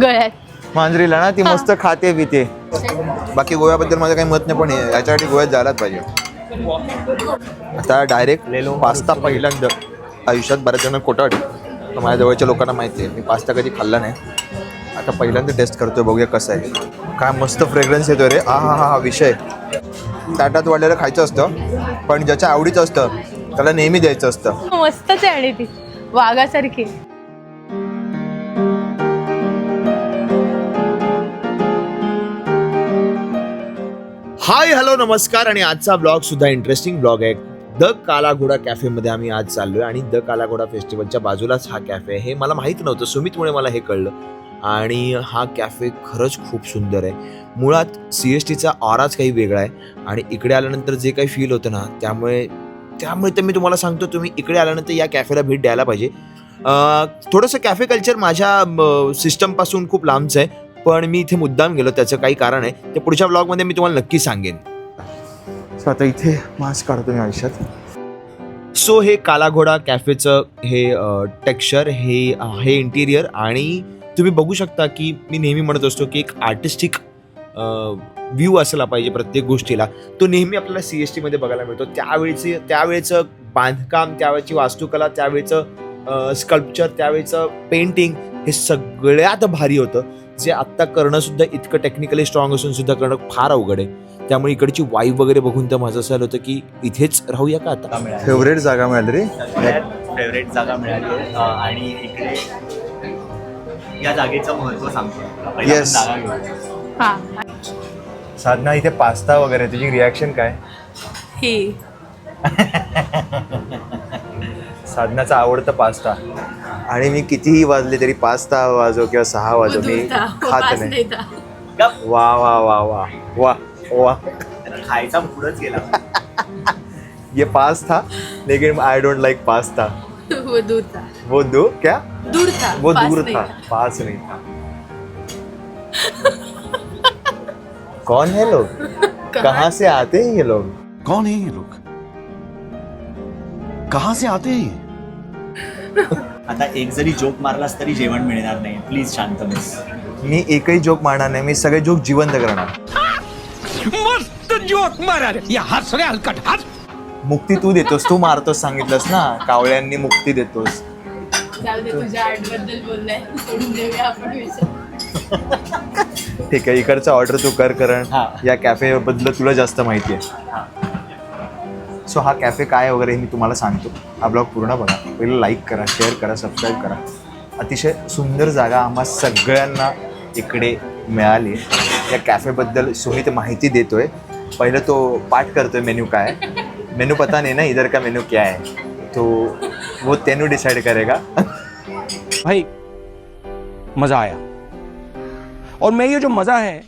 गळ्यात. मांजरीला ना ती मस्त खाते पिते. बाकी गोव्याबद्दल माझं काही मत नाही पण हे- याच्यासाठी गोव्यात जायलाच पाहिजे. आता डायरेक्ट पास्ता पहिल्यांदा आयुष्यात बऱ्याच जण कोटा तर माझ्या जवळच्या लोकांना माहिती आहे मी पास्ता कधी खाल्ला नाही. आता पहिल्यांदा टेस्ट करतोय बघूया कसं आहे. काय मस्त फ्रेग्रन्स येतोय रे. आ हा हा हा विषय. ताटात वाढलेलं खायचं असतं पण ज्याच्या आवडीचं असतं त्याला नेहमी द्यायचं असतं. मस्तच आहे आणि ती. वाघासारखी. हाय हॅलो नमस्कार आणि आजचा ब्लॉग सुद्धा इंटरेस्टिंग ब्लॉग आहे. द कालाघोडा कॅफेमध्ये आम्ही आज चाललोय आणि द कालाघोडा फेस्टिवलच्या बाजूलाच हा कॅफे आहे. हे मला माहीत नव्हतं सुमितमुळे मला हे कळलं. आणि हा कॅफे खरंच खूप सुंदर आहे. मुळात सी एस टीचा ऑराच काही वेगळा आहे आणि इकडे आल्यानंतर जे काही फील होतं ना त्यामुळे त्यामुळे तर मी तुम्हाला सांगतो तुम्ही इकडे आल्यानंतर या कॅफेला भेट द्यायला पाहिजे. थोडंसं कॅफे कल्चर माझ्या सिस्टमपासून खूप लांबचं आहे. पण मी इथे मुद्दाम गेलो त्याचं काही कारण आहे. ते पुढच्या ब्लॉगमध्ये मी तुम्हाला नक्की सांगेन. सो आता इथे मास्क काढतो मी आयुष्यात. सो हे काला घोडा कॅफेचं हे टेक्स्चर हे हे इंटिरियर आणि तुम्ही बघू शकता की मी नेहमी म्हणत असतो की एक आर्टिस्टिक व्ह्यू असला पाहिजे प्रत्येक गोष्टीला. तो नेहमी आपल्याला सी एस टीमध्ये बघायला मिळतो. त्यावेळीचे त्यावेळेचं बांधकाम त्यावेळची वास्तुकला त्यावेळचं स्कल्पचर त्यावेळचं पेंटिंग हे सगळ्यात भारी होतं. जे आत्ता करणं सुद्धा इतकं टेक्निकली स्ट्रॉंग असून सुद्धा करणं फार अवघड आहे. त्यामुळे इकडची वाईब वगैरे बघून तर माझं असं झालं होतं की इथेच राहूया का आता? फेवरेट जागा मिळाली रे? फेवरेट जागा मिळाली आणि इकडे या जागेचं महत्त्व सांगतो. हा. साधना इथे पास्ता वगैरे तुझी रिॲक्शन काय? ही. साधनाचा आवडता पास्ता. आणि मी कितीही वाजले तरी पास्ता वाजो किंवा सहा वाजो मी खात नाही. वा वा वा वा वा वा. खायचा पुढंच गेला. ये पास था लेकिन आई डोंट लाइक पास्ता. वो दूर था वो दो क्या? दूर था वो दूर था पास नहीं था. कौन है लोग? कहाँ से आते हैं ये लोग? कौन है ये लोग? कहां से आते हैं ये? आता एक जरी जोक मारलास तरी जेवण मिळणार नाही. प्लीज शांत बस. मी एकही जोक मारणार नाही. मी सगळे जोक जिवंत करणार. मस्त जोक मारा या हस रे हलकट. हस मुक्ती तू देतोस. तू मारतोस सांगितलंस ना. कावळ्यांनी मुक्ती देतोस. जाऊ दे तुझ्या आर्टबद्दल बोललाय सोडून देऊया आपण विषय. ठीक आहे इकडचा ऑर्डर तू कर करण. हा. या कॅफे बद्दल तुला जास्त माहिती आहे. सो हा कॅफे काय आहे वगैरे हे मी तुम्हाला सांगतो. हा ब्लॉग पूर्ण बघा. पहिलं लाईक करा शेअर करा सबस्क्राईब करा. अतिशय सुंदर जागा आम्हा सगळ्यांना इकडे मिळाली. या कॅफेबद्दल सुमित माहिती देतोय. पहिलं तो पाठ करतोय मेन्यू काय. मेनू पता नहीं ना इधर का मेनू क्या है. तो वो तेनू डिसाइड करेगा. भाई मजा आया. और मैं ये जो मजा है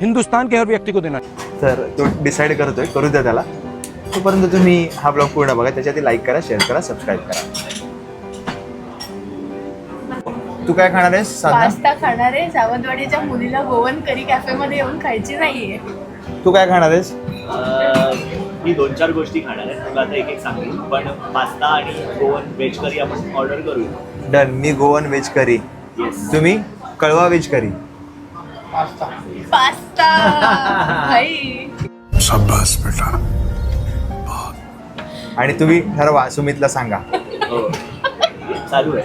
हिंदुस्तान के हर व्यक्ति को देना तर तो डिसाईड करतोय. करू द्या त्याला. तोपर्यंत तुम्ही हा ब्लॉग पूर्ण बघा. त्याच्यात लाईक करा शेअर करा सबस्क्राईब करा. तू काय खाणार आहेस पास्ता खाणारे सावंतवाडीच्या मुलीला गोवन करी कॅफे मध्ये येऊन खायची नाहीये. तू काय खाणार आहेस? मी दोन चार गोष्टी खाणार आहे. तुला आता एक एक सांगेन. पण पास्ता आणि गोवन व्हेज करी आपण ऑर्डर करूया. डन मी गोवन व्हेज करी तुम्ही? कळवा व्हेज करी पास्ता. भाई. शाबाश बेटा. आणि तुम्ही ठरवा सुमितला सांगा. हो. चालू आहे.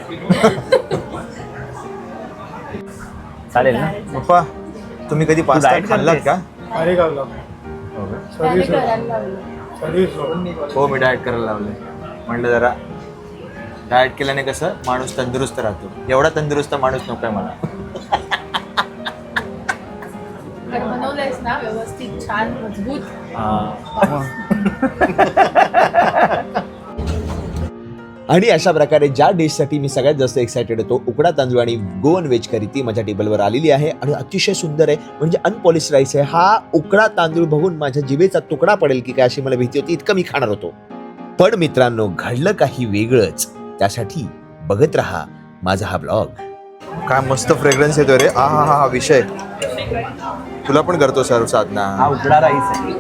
चालेल ना? पप्पा तुम्ही कधी पास्ता खाल्लात? का? अरे हो हो मी डाएट करायला लावले म्हणलं जरा डाएट केल्याने कसं माणूस तंदुरुस्त राहतो. एवढा तंदुरुस्त माणूस नको आहे मला. घर बनवलंयस ना व्यवस्थित छान मजबूत. आणि अशा प्रकारे ज्या डिशसाठी मी सगळ्यात जास्त एक्सायटेड होतो उकडा तांदूळ आणि गोवन व्हेज करी ती माझ्या टेबलवर आलेली आहे आणि अतिशय सुंदर आहे. म्हणजे अनपॉलिश राईस आहे. हा उकडा तांदूळ बघून माझ्या जिभेचा तुकडा पडेल की काय अशी मला भीती होती. इतकं मी खाणार होतो. पण मित्रांनो घडलं काही वेगळंच. त्यासाठी बघत राहा माझा हा ब्लॉग काय मस्त फ्रेग्रन्स येतो रे. आ हा हा हा विषय. तुला पण करतो सर्व साधना. हा उकडा राईस आहे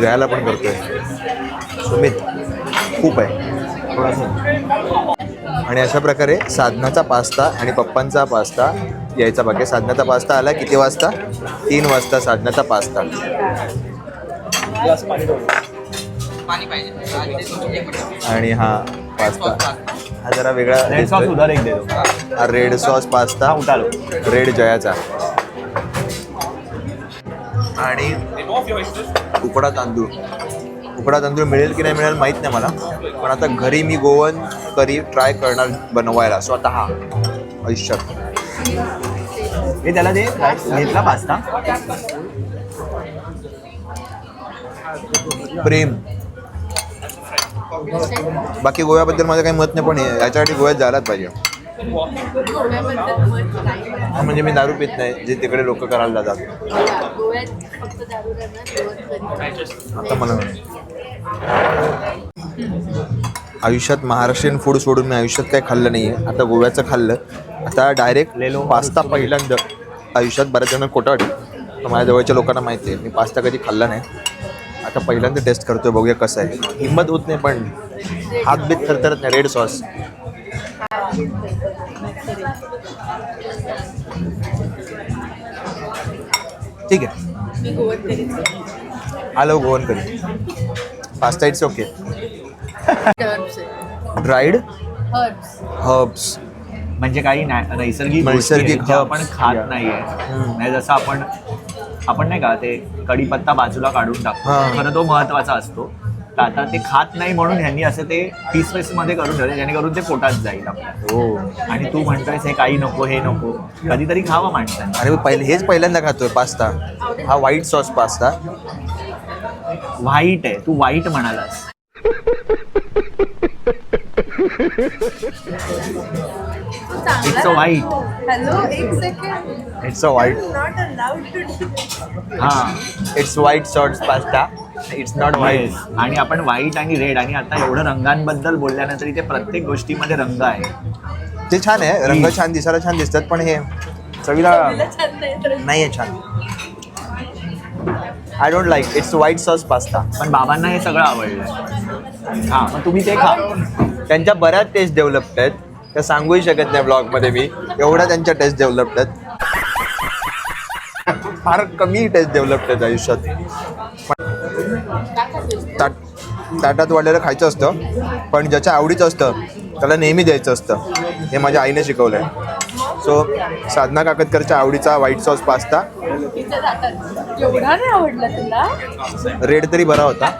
जयाला पण करतोय. सुमित खूप आहे. थोडासा आणि अशा प्रकारे साधनाचा पास्ता आणि पप्पांचा पास्ता यायचा बाकी. साधनाचा पास्ता आला किती वाजता? तीन वाजता साधनाचा पास्ता. आणि हा पास्ता. हा जरा वेगळा रेड सॉस दिसतोय. उधार एक देतो हा रेड सॉस पास्ता. उठालो रेड जयाचा. आणि उकडा तांदूळ. उकडा तांदूळ मिळेल की नाही मिळेल माहीत नाही मला. पण आता घरी मी गोवन करी ट्राय करणार बनवायला. स्वतः आयुष्यात. हे त्याला दे. घेतला पास्ता. प्रेम. बाकी गोव्याबद्दल माझं काही मत नाही पण याच्यासाठी गोव्यात जायलाच पाहिजे. म्हणजे मी दारू पित नाही जे तिकडे लोक करायला जातात. आता मला आयुष्यात महाराष्ट्रीयन फूड सोडून मी आयुष्यात काही खाल्लं नाही आहे आता गोव्याचं खाल्लं. आता डायरेक्ट लेलो. पास्ता पहिल्यांदा. आयुष्यात बऱ्याच जण खोटं माझ्या जवळच्या लोकांना माहिती आहे. मी पास्ता कधी खाल्ला नाही. आता पहिल्यांदा टेस्ट करतोय बघूया कसं आहे. हिंमत होत नाही पण हातबीत थरथरत नाही रेड सॉस ठीक आहे. आलो Goan curry. Pasta it's okay herbs dried herbs herbs म्हणजे काही नैसर्गिक नैसर्गिक आपण. खात. नाहीये. जसं आपण आपण नाही का ते कढीपत्ता बाजूला काढून हा. टाकतो खरं तो महत्त्वाचा असतो. तर आता ते खात नाही म्हणून ह्यांनी असं ते पीस पीसमध्ये करून ठेवले जेणेकरून ते पोटात जाईल आपल्या. हो. आणि तू म्हणतोयस हे काही नको हे नको. कधीतरी खावा माणसाने. अरे मी पहिले हेच पहिल्यांदा खातोय पास्ता. हा व्हाईट सॉस पास्ता. व्हाईट आहे. तू वाईट म्हणालास. It's a white. हॅलो एक second it's a white not allowed to हा it's white sauce pasta it's not white. आणि आपण व्हाईट आणि रेड आणि आता एवढं रंगांबद्दल बोलल्यानंतर इथे प्रत्येक गोष्टीमध्ये रंग आहे. ते छान आहे. रंग छान दिसायला छान दिसतात पण हे चवीला छान नाही तर नाही आहे छान. I don't like it's white sauce pasta पण बाबांना हे सगळं आवडलं हा मग तुम्ही ते खा. त्यांच्या बऱ्याच टेस्ट डेव्हलप्ड आहेत. त्या सांगूही शकत नाही ब्लॉगमध्ये मी. एवढ्या त्यांच्या टेस्ट डेव्हलप्ड आहेत. फार कमी टेस्ट डेव्हलप्ड आहेत आयुष्यात. ताट ताटात वाढलेलं खायचं असतं पण ज्याच्या आवडीचं असतं त्याला नेहमी द्यायचं असतं. हे माझ्या आईने शिकवलं आहे सो साधना काकतकरच्या आवडीचा व्हाईट सॉस पास्ता रेड तरी बरा होता.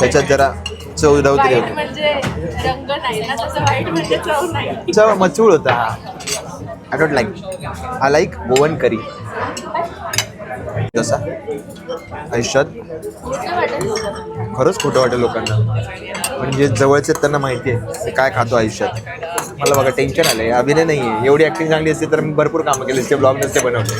त्याच्यात जरा चव तरी होती. म्हणजे म्हणजे चव नाही. चव मचूळ होता. I don't like I like Goan curry जसा आयुष्यात? खरंच खोटं वाटेल लोकांना. म्हणजे जवळचे आहेत त्यांना माहिती आहे ते काय खातो आयुष्यात. मला बघा टेन्शन आलंय. अभिनय नाही आहे एवढी ऍक्टिंग चांगली असते तर मी भरपूर कामं केली असते ब्लॉग नसते बनवले.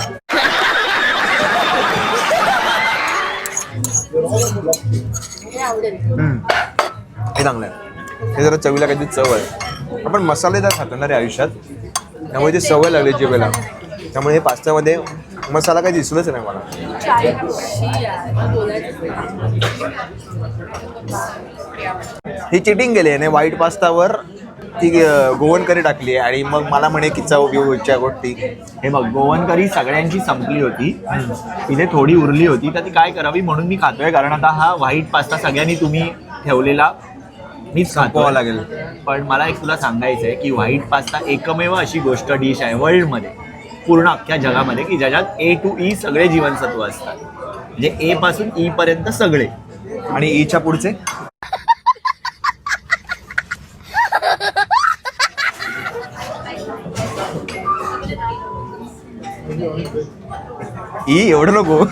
हे चांगलं आहे. हे जरा चवीला काहीतरी चव आहे. आपण मसालेदार खातो ना रे आयुष्यात. त्यामुळे ती सवय लागली जिभेला त्यामुळे हे पास्त्यामध्ये मसाला काही दिसलंच नाही मला. ही चिटिंग गेली आहे व्हाईट पास्तावर ती गोवन करी टाकली आणि मग मला म्हणे की चव बिवच्या गोष्टी. हे बघ गोवन करी सगळ्यांची संपली होती. तिथे थोडी उरली होती. तर ती काय करावी म्हणून मी खातोय कारण आता हा व्हाईट पास्ता सगळ्यांनी तुम्ही ठेवलेला मीच खातो लागेल. पण मला एक तुला सांगायचं आहे की व्हाईट पास्ता एकमेव अशी गोष्ट डिश आहे वर्ल्डमध्ये पूर्ण अख्ख्या जगामध्ये की ज्याच्यात ए टू ई सगळे जीवनसत्व असतात. म्हणजे ए पासून ई पर्यंत सगळे. आणि ईच्या पुढचे? ई एवढं नको.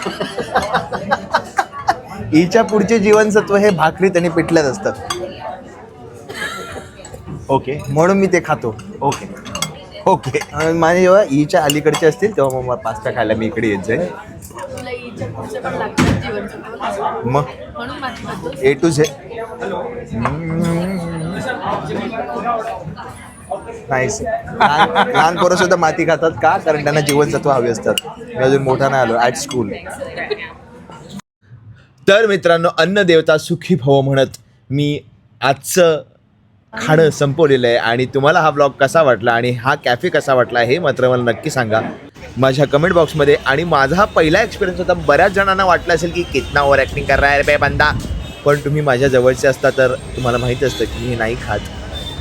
ईच्या पुढचे जीवनसत्व हे भाकरीत आणि पिठल्यात असतात. ओके म्हणून मी ते खातो. Okay okay. आणि माझे जेव्हा ईच्या अलीकडचे असतील तेव्हा मग मला पास्ता खायला मी इकडे येत जाईल तुला ईच्या पुढचे पण लागतात जीवन मग? म्हणून माझी खातो ए टू झे नाईस. लहान लहान पोरं सुद्धा माती खातात का? कारण त्यांना जीवनसत्व हवे असतात. मी अजून मोठा नाही आलो ॲट स्कूल तर मित्रांनो अन्न देवता सुखी भव म्हणत मी आजचं खाणं संपवलेलं आहे आणि तुम्हाला हा ब्लॉग कसा वाटला आणि हा कॅफे कसा वाटला हे मात्र मला नक्की सांगा. माझ्या कमेंट बॉक्समध्ये आणि माझा हा पहिला एक्सपिरियन्स होता बऱ्याच जणांना वाटलं असेल की कितना ओव्हर ॲक्टिंग कर रे बे बंदा. पण तुम्ही माझ्या जवळचे असता तर तुम्हाला माहीत असतं की हे नाही खात.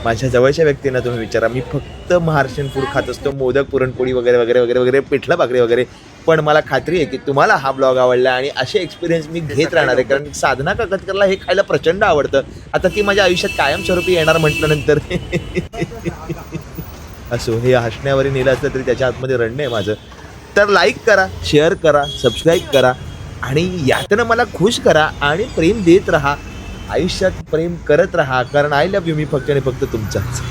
माझ्या जवळच्या व्यक्तींना तुम्ही विचारा. मी फक्त महाराष्ट्रीयन फूड खात असतो. मोदक पुरणपोळी वगैरे वगैरे वगैरे वगैरे पिठलं भाकरी वगैरे. पण मला खात्री आहे की तुम्हाला हा ब्लॉग आवडला आणि असे एक्सपिरियन्स मी घेत राहणार आहे. कारण साधना काकतकरला हे खायला प्रचंड आवडतं. आता ती माझ्या आयुष्यात कायमस्वरूपी येणार म्हटल्यानंतर. असो हे हसण्यावरी नेलं असलं तरी त्याच्या आतमध्ये रडणं आहे माझं. तर लाईक करा शेअर करा सबस्क्राईब करा आणि यातनं मला खुश करा आणि प्रेम देत राहा. आयुष्यात प्रेम करत राहा. कारण आय लव्ह यू मी फक्त आणि फक्त तुमचाच.